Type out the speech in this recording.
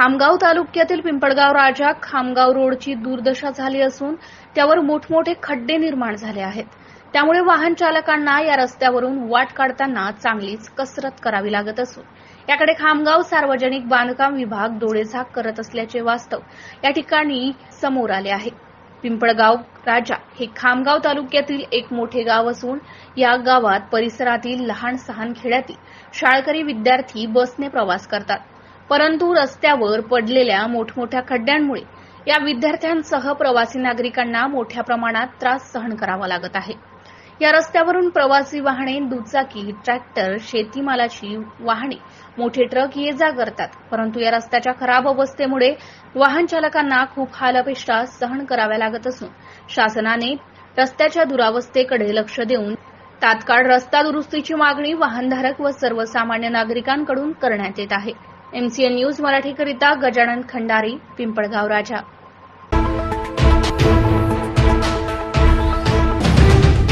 खामगाव तालुक्यातील पिंपळगाव राजा खामगाव रोडची दुर्दशा झाली असून त्यावर मोठमोठे खड्डे निर्माण झाले आहेत. त्यामुळे वाहन चालकांना या रस्त्यावरून वाट काढताना चांगलीच कसरत करावी लागत असून याकडे खामगाव सार्वजनिक बांधकाम विभाग डोळेझाक करत असल्याचे वास्तव या ठिकाणी समोर आले आहे. पिंपळगाव राजा हे खामगाव तालुक्यातील एक मोठे गाव असून या गावात परिसरातील लहान सहान खेड्यातील शाळकरी विद्यार्थी बसने प्रवास करतात. परंतु रस्त्यावर पडलेल्या मोठमोठ्या खड्ड्यांमुळे या विद्यार्थ्यांसह प्रवासी नागरिकांना मोठ्या प्रमाणात त्रास सहन करावा लागत आहे. या रस्त्यावरून प्रवासी वाहने दुचाकी ट्रॅक्टर शेतीमालाची वाहने मोठे ट्रक ये जा करतात परंतु या रस्त्याच्या खराब अवस्थेमुळे वाहन चालकांना खूप हालअपेष्टा सहन कराव्या लागत असून शासनाने रस्त्याच्या दुरावस्थेकडे लक्ष देऊन तात्काळ रस्ता दुरुस्तीची मागणी वाहनधारक व सर्वसामान्य नागरिकांकडून करण्यात येत आहे. एमसीएन न्यूज मराठीकरिता गजानन खंडारी पिंपळगाव राजा.